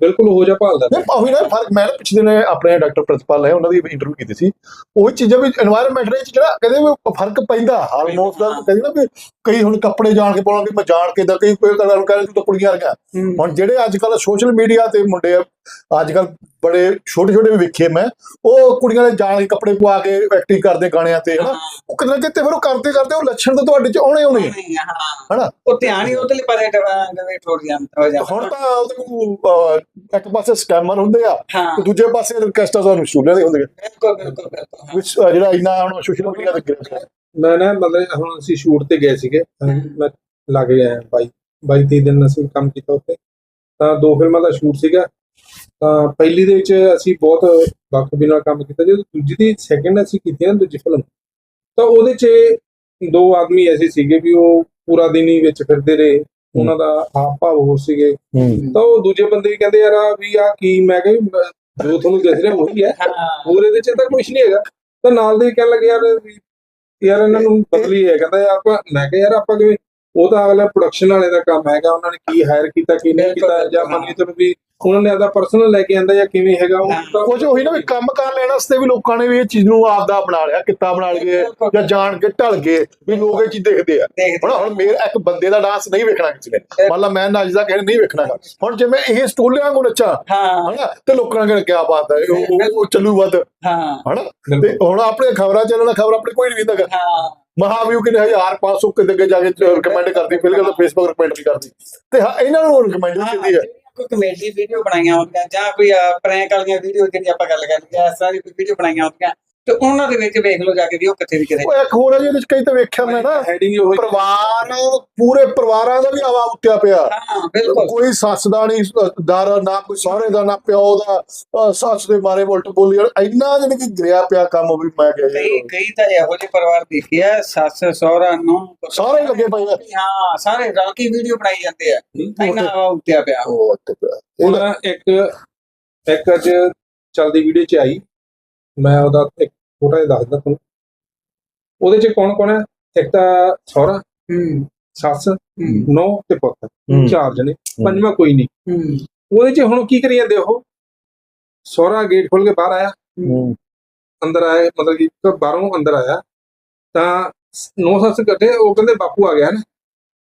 ਬਿਲਕੁਲ ਹੋ ਜਾ ਭਾਲਦਾ ਨਹੀਂ ਉਹੀ ਨਾ ਫ਼ਰਕ ਮੈਂ ਪਿਛਲੇ ਦਿਨ ਆਪਣੇ ਡਾਕਟਰ ਪ੍ਰਿੰਸੀਪਲ ਹੈ ਉਹਨਾਂ ਦੀ ਇੰਟਰਵਿਊ ਕੀਤੀ ਸੀ। ਉਹ ਚੀਜ਼ਾਂ ਵੀ এনवायरमेंट ਦੇ ਵਿੱਚ ਜਿਹੜਾ ਕਹਿੰਦੇ ਵੀ ਫ਼ਰਕ ਪੈਂਦਾ। ਆਲਮੋਸਟ ਦਾ ਕਹਿੰਦੇ ਨਾ ਵੀ ਕਈ ਹੁਣ ਕੱਪੜੇ ਜਾਣ ਕੇ ਪਾਉਣਾ ਕਿ ਮੈਂ ਜਾਣ ਕੇ ਦਾ ਕਈ ਕੋਈ ਕਹਿੰਦਾ ਕਹਿੰਦਾ ਤੂੰ ਤਾਂ ਕੁੜੀਆਂ ਵਰਗਾ ਹੁਣ ਜਿਹੜੇ ਅੱਜ ਕੱਲ੍ਹ ਸੋਸ਼ਲ ਮੀਡੀਆ ਤੇ ਮੁੰਡੇ ਆ ਅੱਜ ਕੱਲ ਬੜੇ ਛੋਟੇ ਛੋਟੇ ਵੀ ਵੇਖੇ ਮੈਂ ਉਹ ਕੁੜੀਆਂ ਦੇ ਜਾਣ ਕੇ ਕੱਪੜੇ ਪਵਾ ਕੇ ਐਕਟਿੰਗ ਕਰਦੇ ਗਾਣਿਆਂ ਤੇ ਹਨਾ? ਉਹ ਕਿਤੇ ਨਾ ਕਿਤੇ ਫਿਰ ਉਹ ਕਰਦੇ ਕਰਦੇ ਉਹ ਲੱਛਣ ਤਾਂ ਤੁਹਾਡੇ ਚ ਆਉਣੇ ਆਉਣੇ ਹਨਾ? ਉਹ ਧਿਆਨ ਹੀ ਉਧਰਲੇ ਪਾਸੇ ਡਿਵੇਟ ਹੋ ਜਾਂਦਾ ਹੋ ਜਾਂਦਾ। ਹੁਣ ਤਾਂ ਉਹਦੇ ਅਹ, ਇੱਕ ਪਾਸੇ ਸਕੈਮਰ ਹੁੰਦੇ ਆ ਤੇ ਦੂਜੇ ਪਾਸੇ ਰਿਕਵੈਸਟਾਂ ਤੁਹਾਨੂੰ ਸਟੂਡੈਂਟ ਦੇ ਹੁੰਦੇ ਆ। ਬਿਲਕੁਲ ਬਿਲਕੁਲ ਬਿਲਕੁਲ ਜਿਹੜਾ ਇੰਨਾ ਹੁਣ ਸੋਸ਼ਲ ਮੀਡੀਆ ਤੇ ਗਿਰ ਮੈਂ ਨਾ ਮਤਲਬ ਹੁਣ ਅਸੀਂ ਸ਼ੂਟ ਤੇ ਗਏ ਸੀਗੇ ਮੈਂ ਲੱਗ ਗਿਆ ਬਾਈ 22 ਤੀਹ ਦਿਨ ਅਸੀਂ ਕੰਮ ਕੀਤਾ ਉੱਤੇ ਤਾਂ ਦੋ ਫਿਲਮਾਂ ਦਾ ਸ਼ੂਟ ਸੀਗਾ ਤਾਂ ਪਹਿਲੀ ਦੇ ਵਿੱਚ ਅਸੀਂ ਬਹੁਤ ਬਖੂਬੀ ਨਾਲ ਕੰਮ ਕੀਤਾ। ਜਦੋਂ ਦੂਜੀ ਦੀ ਸੈਕਿੰਡ ਅਸੀਂ ਕੀਤੀ ਨਾ ਦੂਜੀ ਫਿਲਮ ਤਾਂ ਉਹਦੇ 'ਚ ਦੋ ਆਦਮੀ ਐਸੇ ਸੀਗੇ ਵੀ ਉਹ ਪੂਰਾ ਦਿਨ ਹੀ ਵਿੱਚ ਫਿਰਦੇ ਰਹੇ। ਉਹਨਾਂ ਦਾ ਹਾਵ ਭਾਵ ਹੋਰ ਸੀਗੇ। ਤਾਂ ਉਹ ਦੂਜੇ ਬੰਦੇ ਵੀ ਕਹਿੰਦੇ ਯਾਰ ਆ ਵੀ ਆ ਕੀ? ਮੈਂ ਕਿਹਾ ਵੀ ਮ- ਜੋ ਤੁਹਾਨੂੰ ਦਿਖ ਰਿਹਾ ਉਹੀ ਹੈ। ਹਾਂ। ਹੋਰ ਇਹਦੇ 'ਚ ਤਾਂ ਕੁਝ ਨਹੀਂ ਹੈਗਾ। ਤਾਂ ਨਾਲ ਦੇ ਕਹਿਣ ਲੱਗੇ ਯਾਰ ਵੀ ਯਾਰ ਇਹਨਾਂ ਨੂੰ ਬਦਲੀ ਹੈ। ਕਹਿੰਦਾ ਯਾਰ ਆਪਾਂ ਮੈਂ ਕਿਹਾ ਯਾਰ ਆਪਾਂ ਕਿਵੇਂ? ਉਹ ਤਾਂ ਅਗਲਾ ਪ੍ਰੋਡਕਸ਼ਨ ਵਾਲੇ ਦਾ ਕੰਮ ਹੈਗਾ। ਉਹਨਾਂ ਨੇ ਕੀ ਹਾਇਰ ਕੀਤਾ ਕੀ ਨਹੀਂ ਕੀਤਾ ਜਾਂ ਮੰਨ ਚਲੋ ਵੀ ਉਹਨਾਂ ਨੇ ਆਪਦਾ ਪਰਸਨਲ ਲੈ ਕੇ ਆਂਦਾ ਜਾਂ ਕਿਵੇਂ ਹੈਗਾ ਉਹ ਕੁਝ ਉਹੀ ਨਾ ਵੀ ਕੰਮ ਕਰ ਲੈਣ ਵਾਸਤੇ ਵੀ ਲੋਕਾਂ ਨੇ ਵੀ ਇਹ ਚੀਜ਼ ਨੂੰ ਆਪਦਾ ਬਣਾ ਲਿਆ ਕਿੱਤਾ ਬਣਾ ਲਏ ਜਾਂ ਜਾਣ ਕੇ ਢਲ ਗਏ ਵੀ ਲੋਕ ਇਹ ਚੀਜ਼ ਦੇਖਦੇ ਆ। ਹੁਣ ਹੁਣ ਮੇਰਾ ਇੱਕ ਬੰਦੇ ਦਾ ਡਾਂਸ ਨਹੀਂ ਵੇਖਣਾ ਕਿਸੇ ਨੇ। ਮੰਨ ਲਾ ਮੈਂ ਨੱਚਦਾ ਕਿਸੇ ਨੇ ਨਹੀਂ ਵੇਖਣਾ ਹੁਣ ਜੇ ਇਹ ਸਟੋਲਿਆਂ ਵਾਂਗੂ ਨੱਚਾਂ ਹਾਂ। ਹਨਾ ਤੇ ਲੋਕਾਂ ਨੇ ਕਹਿਣਾ ਕਿਆ ਬਾਤ ਹੈ ਉਹ- ਚੱਲੂ ਵੱਧ। ਹਾਂ। ਹਨਾ ਤੇ ਹੁਣ ਆਪਣੇ ਖਬਰਾਂ ਚੱਲਣ ਖਬਰ ਆਪਣੇ ਕੋਈ ਨਹੀਂ ਦਿੰਦਾ ਹਾਂ। ਮਹਾਵਿਊ ਕਿਨੇ ਹਜ਼ਾਰ 500 ਕਿਤੇ ਅੱਗੇ ਜਾ ਕੇ ਰਿਕਮੈਂਡ ਕਰਦੀ ਪਹਿਲੀ ਗੱਲ ਤਾਂ ਫੇਸਬੁੱਕ ਰਿਕਮੈਂਡ ਵੀ ਕਰਦੀ। ਤੇ ਹਾਂ, ਇਹਨਾਂ ਨੂੰ ਰਿਕਮੈਂਡ ਕੀਤੀ ਹੈ। ਕੋਈ ਕਮੇਡੀ ਵੀਡੀਓ ਬਣਾਈਆਂ ਹੁੰਦੀਆਂ ਜਾਂ ਕੋਈ ਪ੍ਰੈਂਕ ਵਾਲੀਆਂ ਵੀਡੀਓ ਜਿਹੜੀ ਆਪਾਂ ਗੱਲ ਕਰਦੇ ਇਸ ਤਰ੍ਹਾਂ ਦੀ ਕੋਈ ਵੀਡੀਓ ਬਣਾਈਆਂ ਹੁੰਦੀਆਂ ਤੇ ਉਹਨਾਂ ਦੇ ਵਿੱਚ ਵੇਖ ਲਓ ਜਾ ਕੇ ਵੀ ਉਹ ਕਿੱਥੇ ਦੀ ਕਿਤੇ ਉਹ ਇੱਕ ਹੋਰ ਹੈ ਜਿਹਦੇ ਵਿੱਚ ਕਈ ਤਾਂ ਵੇਖਿਆ ਮੈਂ ਨਾ ਹੈਡਿੰਗ ਉਹ ਪਰਿਵਾਰ ਪੂਰੇ ਪਰਿਵਾਰਾਂ ਦਾ ਵੀ ਆਵਾ ਉੱਟਿਆ ਪਿਆ। ਹਾਂ ਬਿਲਕੁਲ। ਕੋਈ ਸੱਸ ਦਾ ਨਹੀਂ ਦਰ ਨਾ ਕੋਈ ਸਹੁਰੇ ਦਾ ਨਾ ਪਿਓ ਦਾ ਸੱਸ ਦੇ ਮਾਰੇ ਉਲਟ ਬੋਲੀ। ਇੰਨਾ ਜਿਹਨੇ ਕਿ ਗਿਰਿਆ ਪਿਆ ਕੰਮ ਵੀ ਮੈਂ ਕਿਹਾ ਕਈ ਜੀ। ਕਈ ਤਾਂ ਇਹੋ ਜਿਹੇ ਪਰਿਵਾਰ ਦੇਖੇ ਆ ਸੱਸ ਸਹੁਰਾ ਨੂੰ ਸਾਰੇ ਲੱਗੇ ਪਏ ਹਾਂ ਸਾਰੇ ਰਲ ਕੇ ਵੀਡੀਓ ਬਣਾਈ ਜਾਂਦੇ ਆ। ਇੰਨਾ ਆਵਾ ਉੱਤਿਆ ਪਿਆ। ਉਹ ਉੱਤੇ ਪਿਆ। ਹੁਣ ਇਹਦਾ- ਇੱਕ ਇੱਕ ਅੱਜ ਚਲਦੀ ਵੀਡੀਓ 'ਚ ਆਈ। ਮੈਂ ਉਹਦਾ ਇੱਕ ਛੋਟਾ ਜਿਹਾ ਦੱਸਦਾ ਤੁਹਾਨੂੰ। ਉਹਦੇ 'ਚ ਕੌਣ ਕੌਣ ਹੈ? ਇੱਕ ਤਾਂ ਸਹੁਰਾ ਹੂੰ। ਸੱਸ ਨੌ ਤੇ ਪੁੱਤ। ਚਾਰ ਜਣੇ ਪੰਜਵਾਂ ਕੋਈ ਨਹੀਂ। ਉਹਦੇ 'ਚ ਹੁਣ ਕੀ ਕਰੀ ਜਾਂਦੇ ਉਹ? ਸਹੁਰਾ ਗੇਟ ਖੋਲ ਕੇ ਬਾਹਰ ਆਇਆ। ਅੰਦਰ ਆਏ ਮਤਲਬ ਕਿ ਬਾਹਰੋਂ ਅੰਦਰ ਆਇਆ। ਤਾਂ ਨੌ ਸੱਸ ਇਕੱਠੇ ਉਹ ਕਹਿੰਦੇ ਬਾਪੂ ਆ ਗਿਆ ਨਾ।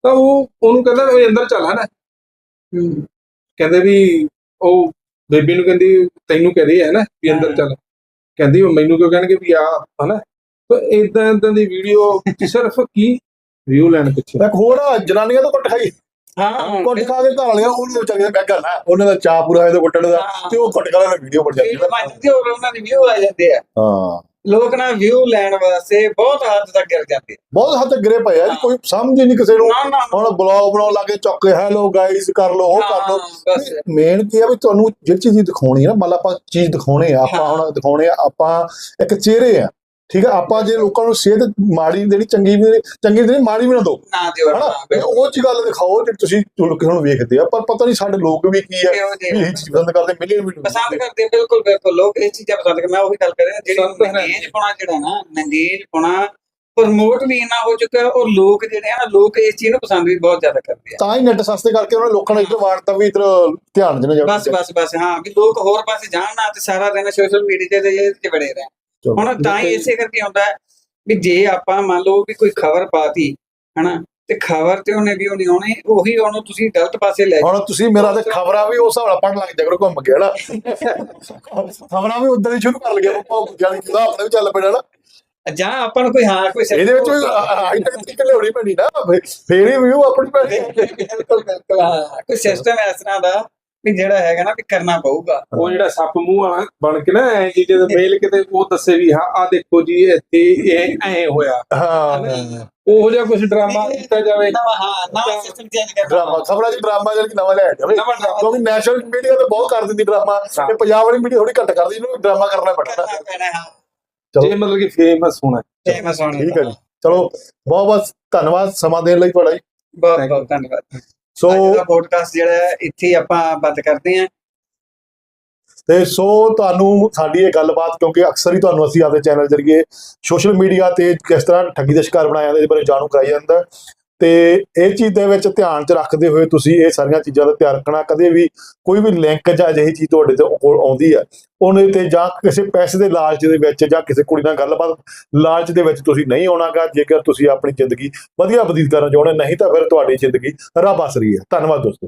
ਤਾਂ ਉਹ ਉਹਨੂੰ ਕਹਿੰਦਾ ਵੀ ਅੰਦਰ ਚੱਲ ਹੈ ਨਾ ਹੂੰ। ਕਹਿੰਦੇ ਵੀ ਉਹ ਬੇਬੀ ਨੂੰ ਕਹਿੰਦੀ ਤੈਨੂੰ ਕਹਦੇ ਹੈ ਨਾ ਵੀ ਅੰਦਰ ਚੱਲ। ਕਹਿੰਦੀ ਮੈਨੂੰ ਕਿਉਂ ਕਹਿਣਗੇ ਵੀ ਆ ਹਨਾ? ਤਾਂ ਇਦਾਂ ਇਦਾਂ ਦੀ ਵੀਡੀਓ ਸਿਰਫ ਕੀ? ਵਿਊ ਲੈਣ ਪਿੱਛੇ। ਇੱਕ ਹੋਰ ਆ, ਜਨਾਨੀਆਂ ਤੋਂ ਕੁੱਟ ਖਾਈ। ਹਾਂ। ਕੁੱਟ ਖਾ ਕੇ ਘਰ ਵਾਲਿਆਂ ਉਹਨੂੰ ਚੱਲ ਮੈਂ ਕਰਨਾ ਉਹਨਾਂ ਦਾ ਚਾਹ ਪੂਰਾ ਹੋਇਆ ਤੇ ਕੁੱਟਣ ਦਾ ਹਾਂ। ਤੇ ਉਹ ਕੁੱਟ ਖਾ ਲੈਣਾ ਵੀਡੀਓ ਬਣ ਜਾਂਦੀ ਵੀਡੀਓ ਬਣ ਜਾਂਦੀ ਹੋਰ ਉਹਨਾਂ ਦੀ ਵਿਊ ਆ ਜਾਂਦੇ ਆ। ਹਾਂ। ਲੋਕ ਨਾ ਵਿਊ ਲੈਣ ਵਾਸਤੇ ਬਹੁਤ ਹੱਦ ਤੱਕ ਗਿਰ ਜਾਂਦੇ ਬਹੁਤ ਹੱਦ ਤੱਕ ਗਿਰੇ ਪਏ ਆ ਜੀ, ਕੋਈ ਸਮਝ ਹੀ ਨਹੀਂ ਕਿਸੇ ਨੂੰ। ਹੁਣ ਬਲੌਗ ਬਣਾਉਣ ਲੱਗੇ ਚੁੱਕ ਹੈਲੋ ਗਾਇਸ ਕਰ ਲੋ ਉਹ ਕਰ ਲੋ ਮੇਨ ਕੀ ਆ ਵੀ ਤੁਹਾਨੂੰ ਜਿਹੜੀ ਚੀਜ਼ ਦਿਖਾਉਣੀ ਹੈ ਨਾ ਮੰਨ ਲਾ ਆਪਾਂ ਚੀਜ਼ ਦਿਖਾਉਣੇ ਆ ਆਪਾਂ। ਹੁਣ ਦਿਖਾਉਣੇ ਆ ਆਪਾਂ ਇੱਕ ਚਿਹਰੇ ਆ। ਠੀਕ ਆ? ਆਪਾਂ ਜੇ ਲੋਕਾਂ ਨੂੰ ਸਿਹਤ ਮਾੜੀ ਨਹੀਂ ਦੇਣੀ ਚੰਗੀ ਵੀ ਨਹੀਂ ਚੰਗੀ ਨਹੀਂ ਮਾੜੀ ਵੀ ਨਾ ਦਿਓ। ਨਾ ਦਿਓ ਹਨਾ? ਹਾਂ, ਤੇ ਉਹ ਚ ਗੱਲ ਦਿਖਾਓ ਜੇ ਤੁਸੀਂ ਲੋਕ ਹੁਣ ਵੇਖਦੇ ਆ ਪਰ ਪਤਾ ਨਹੀਂ ਸਾਡੇ ਲੋਕ ਵੀ ਕੀ ਆ ਇਹੋ ਚੀਜ਼ ਪਸੰਦ ਕਰਦੇ ਮਿਲੀਅਨ ਵੀ ਪਸੰਦ ਕਰਦੇ ਬਿਲਕੁਲ ਬਿਲਕੁਲ। ਲੋਕ ਇਹ ਚੀਜ਼ਾਂ ਪਸੰਦ ਕਰਦੇ ਮੈਂ ਉਹੀ ਗੱਲ ਕਰ ਰਿਹਾ ਜਿਹੜੀ ਹੈ। ਨੰਗੇਜ ਪੁਣਾ ਜਿਹੜਾ ਨਾ ਨੰਗੇਜ ਪੁਣਾ ਪ੍ਰਮੋਟ ਵੀ ਇੰਨਾ ਹੋ ਚੁੱਕਾ ਔਰ ਲੋਕ ਜਿਹੜੇ ਆ ਨਾ ਲੋਕ ਇਸ ਚੀਜ਼ ਨੂੰ ਪਸੰਦ ਵੀ ਬਹੁਤ ਜ਼ਿਆਦਾ ਕਰਦੇ ਆ। ਤਾਂ ਹੀ ਨੈਟ ਸਸਤੇ ਕਰਕੇ ਉਹਨਾਂ ਲੋਕਾਂ ਨੂੰ ਇੱਧਰ ਵਾੜਤਾ ਵੀ ਇੱਧਰ ਧਿਆਨ ਦੇਣਾ ਜਾਵੇ ਬਸ ਬਸ ਬਸ ਹਾਂ ਵੀ ਲੋਕ ਹੋਰ ਪਾਸੇ ਜਾਣ ਨਾ ਤੇ ਸਾਰਾ ਦਿਨ ਸੋਸ਼ਲ ਮੀਡੀਆ ਤੇ ਇਹ ਤੇ ਬੜੇ ਰਹਿਣ। ਹੁਣ ਤਾਂ ਹੀ ਇਸੇ ਕਰਕੇ ਆਉਂਦਾ ਵੀ ਜੇ ਆਪਾਂ ਮੰਨ ਲਓ ਵੀ ਕੋਈ ਖਬਰ ਪਾਤੀ ਹਨਾ ਤੇ ਖਬਰ ਤੇ ਉਹਨੇ ਵੀ ਉਹ ਨਹੀਂ ਆਉਣੀ ਉਹੀ ਉਹਨੂੰ ਤੁਸੀਂ ਗਲਤ ਪਾਸੇ ਲੈ ਹੁਣ ਤੁਸੀਂ ਮੇਰਾ ਤੇ ਖਬਰਾਂ ਵੀ ਉਸ ਨਾਲ ਪੜਨ ਲੱਗ ਜਾ ਕਰੋ ਘੁੰਮ ਕੇ ਹਨਾ। ਖਬਰਾਂ ਵੀ ਉਦਾਂ ਹੀ ਸ਼ੁਰੂ ਕਰ ਲਗੇ ਆਪਾਂ ਜਾਨੀ ਕਿ ਆਪਣੇ ਵੀ ਚੱਲ ਪੈਣਾ ਨਾ ਜਾਂ ਆਪਾਂ ਨੂੰ ਕੋਈ ਹਾਂ ਕੋਈ ਇਹਦੇ ਵਿੱਚ ਹਾਈ ਟੈਕ ਤਰੀਕੇ ਲਿਆਉਣੀ ਪੈਣੀ ਨਾ ਫੇਰ ਹੀ ਵਿਊ ਆਪਣੀ ਪੈਣੀ। ਬਿਲਕੁਲ ਬਿਲਕੁਲ ਹਾਂ ਕੋਈ ਸਿਸਟਮ ਇਸ ਤਰ੍ਹਾਂ ਦਾ ਵੀ ਜਿਹੜਾ ਹੈਗਾ ਨਾ ਵੀ ਕਰਨਾ ਪਊਗਾ। ਉਹ ਜਿਹੜਾ ਸੱਪ ਮੂੰਹ ਵਾਲਾ ਬਣ ਕੇ ਨਾ ਐ ਜੀ ਜਦੋਂ ਮੇਲ ਕਿਤੇ ਉਹ ਦੱਸੇ ਵੀ ਹਾਂ ਆ ਦੇਖੋ ਜੀ ਇੱਥੇ ਇਹ ਐ ਹੋਇਆ। ਹਾਂ ਉਹੋ ਜਿਹਾ ਕੁਝ ਡਰਾਮਾ ਕੀਤਾ ਜਾਵੇ। ਨਵਾਂ ਹਾਂ ਨਵਾਂ ਸਿਸਟਮ ਚੇਂਜ ਕਰਨਾ ਡਰਾਮਾ ਖਬਰਾਂ 'ਚ ਡਰਾਮਾ ਜਿਹੜਾ ਕਿ ਨਵਾਂ ਲਿਆ ਜਾਵੇ। ਕਿਉਂਕਿ ਨੈਸ਼ਨਲ ਮੀਡੀਆ ਤਾਂ ਬਹੁਤ ਕਰ ਦਿੰਦੀ ਡਰਾਮਾ। ਤੇ ਪੰਜਾਬ ਵਾਲੀ ਮੀਡੀਆ ਥੋੜੀ ਘੱਟ ਕਰਦੀ ਇਹਨੂੰ ਡਰਾਮਾ ਕਰਨਾ ਪੈਣਾ। ਜੇ ਮਤਲਬ ਕਿ ਫੇਮਸ ਹੋਣਾ। ਫੇਮਸ ਹੋਣਾ ਠੀਕ ਹੈ ਜੀ। ਚਲੋ ਬਹੁਤ ਬਹੁਤ ਧੰਨਵਾਦ ਸਮਾਂ ਦੇਣ ਲਈ ਤੁਹਾਡਾ ਜੀ। ਬਹੁਤ ਬਹੁਤ ਧੰਨਵਾਦ। ਸੋ ਅੱਜ ਦਾ ਪੋਡਕਾਸਟ ਜਿਹੜਾ ਇੱਥੇ ਆਪਾਂ ਬੰਦ ਕਰਦੇ ਹਾਂ। ਤੇ ਸੋ ਤੁਹਾਨੂੰ ਸਾਡੀ ਇਹ ਗੱਲਬਾਤ ਕਿਉਂਕਿ ਅਕਸਰ ਹੀ ਤੁਹਾਨੂੰ ਅਸੀਂ ਆਪਦੇ ਚੈਨਲ ਜਰੀਏ ਸੋਸ਼ਲ ਮੀਡੀਆ ਤੇ ਕਿਸ ਤਰ੍ਹਾਂ ਠੱਗੀ ਦਾ ਸ਼ਿਕਾਰ ਬਣਾਇਆ ਜਾਂਦਾ ਇਸ ਬਾਰੇ ਜਾਣੂ ਕਰਾਈ ਜਾਂਦਾ। ਤੇ ਇਹ ਚੀਜ਼ ਦੇ ਵਿੱਚ ਧਿਆਨ ਚ ਰੱਖਦੇ ਹੋਏ ਤੁਸੀਂ ਇਹ ਸਾਰੀਆਂ ਚੀਜ਼ਾਂ ਦਾ ਧਿਆਨ ਰੱਖਣਾ, ਕਦੇ ਵੀ ਕੋਈ ਵੀ ਲਿੰਕ ਜਾਂ ਅਜਿਹੀ ਚੀਜ਼ ਤੁਹਾਡੇ ਤੇ ਕੋਲ ਆਉਂਦੀ ਹੈ ਉਹਨੇ ਤੇ ਜਾਂ ਕਿਸੇ ਪੈਸੇ ਦੇ ਲਾਲਚ ਦੇ ਵਿੱਚ ਜਾਂ ਕਿਸੇ ਕੁੜੀ ਨਾਲ ਗੱਲਬਾਤ ਲਾਲਚ ਦੇ ਵਿੱਚ ਤੁਸੀਂ ਨਹੀਂ ਆਉਣਾਗਾ, ਜੇਕਰ ਤੁਸੀਂ ਆਪਣੀ ਜ਼ਿੰਦਗੀ ਵਧੀਆ ਬਤੀਤ ਕਰਨਾ ਚਾਹੁੰਦੇ ਨਹੀਂ ਤਾਂ ਫਿਰ ਤੁਹਾਡੀ ਜ਼ਿੰਦਗੀ ਰੱਬ ਆਸਰੀ ਹੈ ਧੰਨਵਾਦ ਦੋਸਤੋ।